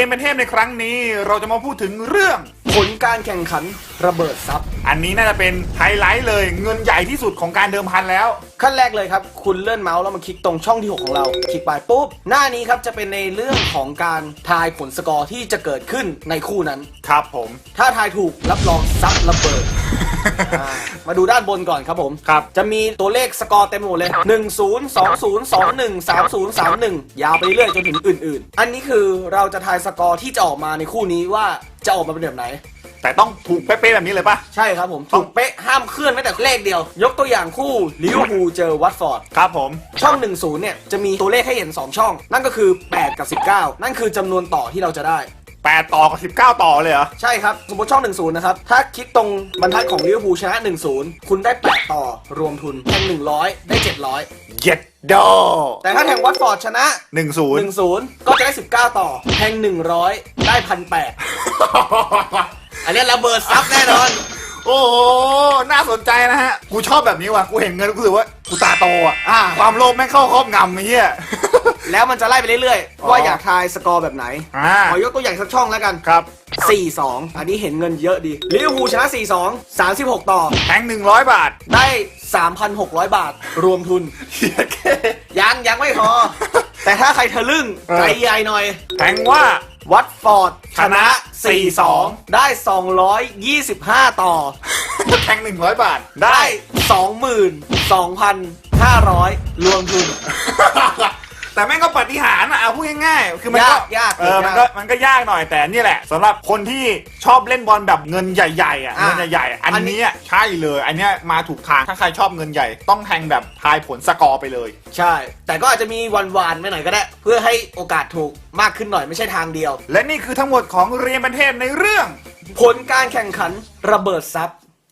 ยนเป็นเทพในครั้งนี้เราจะมาพูดถึงเรื่อง ผลการแข่งขันระเบิดซับอันนี้น่าจะเป็นไฮไลท์เลยเงินใหญ่ที่สุดของการเดิมพันแล้วขั้นแรกเลยครับ คุณเลื่อนเมาส์แล้วมาคลิกตรงช่องที่ 6 ของเรา คลิกไปปุ๊บ หน้านี้ครับจะเป็นในเรื่องของการทายผลสกอร์ที่จะเกิดขึ้นในคู่นั้น ครับผม ถ้าทายถูกรับรองซับระเบิด อ่ามาดูด้านบนก่อนครับผม ครับ จะมีตัวเลขสกอร์เต็มไปหมดเลย 1 0 2 0 2 1 3 0 3 1 ยาวไปเรื่อยจนถึงอื่น ๆ อันนี้คือเราจะทายสกอร์ที่จะออกมาในคู่นี้ว่าจะออกมาเป็นแบบไหน แต่ต้องถูกเป๊ะๆแบบนี้เลยปะใช่ครับผม ถูกเป๊ะห้ามเคลื่อนแม้แต่เลขเดียว ยกตัวอย่างคู่ลิเวอร์พูลเจอวัตฟอร์ด ครับผม ช่อง 10 เนี่ย จะมีตัวเลขให้เห็น 2 ช่อง นั่นก็คือ 8 กับ 19 นั่นคือจำนวนต่อที่เราจะได้ 8 ต่อกับ 19 ต่อเลยเหรอ ใช่ครับ สมมติช่อง 10 นะครับ ถ้าคลิกตรงบรรทัดของลิเวอร์พูลชนะ 1-0 คุณได้ 8 ต่อรวมทุนแทง100 ได้ 700 เย็ดโดแต่ถ้าแทงวัตฟอร์ดชนะ หนึ่งศูนย์1-0 ก็จะได้ 19 ต่อแทง100 ได้ 1,800 อันนี้ระเบิดซับแน่นอน โอ้โหน่าสนใจนะฮะ กูชอบแบบนี้ว่ะ กูเห็นเงินกูรู้สึกว่า กูตาโตอะอ่าความโลภแม่งเข้าครอบงำไอ้เหี้ย แล้วมันจะไล่ไปเรื่อยอ๋อๆว่าอยากทายสกอร์แบบไหน อ่า ขอยกตัวอย่างสักช่องแล้วกัน ครับ 4-2 อันนี้เห็นเงินเยอะดีลิเวอร์พูลชนะ 4-2 36 ต่อ แทง100บาท ได้ 3,600 บาท รวมทุน เหี้ยแค่ยังยังไม่พอ แต่ถ้าใครทะลึ่งเออ ใจใหญ่หน่อย แทงว่า วัตฟอร์ดชนะ 4-2 ได้ 225 ต่อ แทง100บาทได้ได้ 22,500 รวมทุน คือมันก็ยากยากเออมันก็มันก็ยากหน่อยแต่นี่แหละสำหรับคนที่ชอบเล่นบอลแบบเงินใหญ่ๆอะอะเงินใหญ่ๆอะอันอันนี้ นี้อะใช่เลย อันเนี้ยมาถูกทางถ้าใครชอบเงินใหญ่ ต้องแทงแบบทายผลสกอร์ไปเลย ใช่ แต่ก็อาจจะมีวันวานๆไปหน่อยก็ได้ เพื่อให้โอกาสถูกมากขึ้นหน่อยไม่ใช่ทางเดียว และนี่คือทั้งหมดของเรียนประเทศในเรื่อง ผลการแข่งขันระเบิดซับ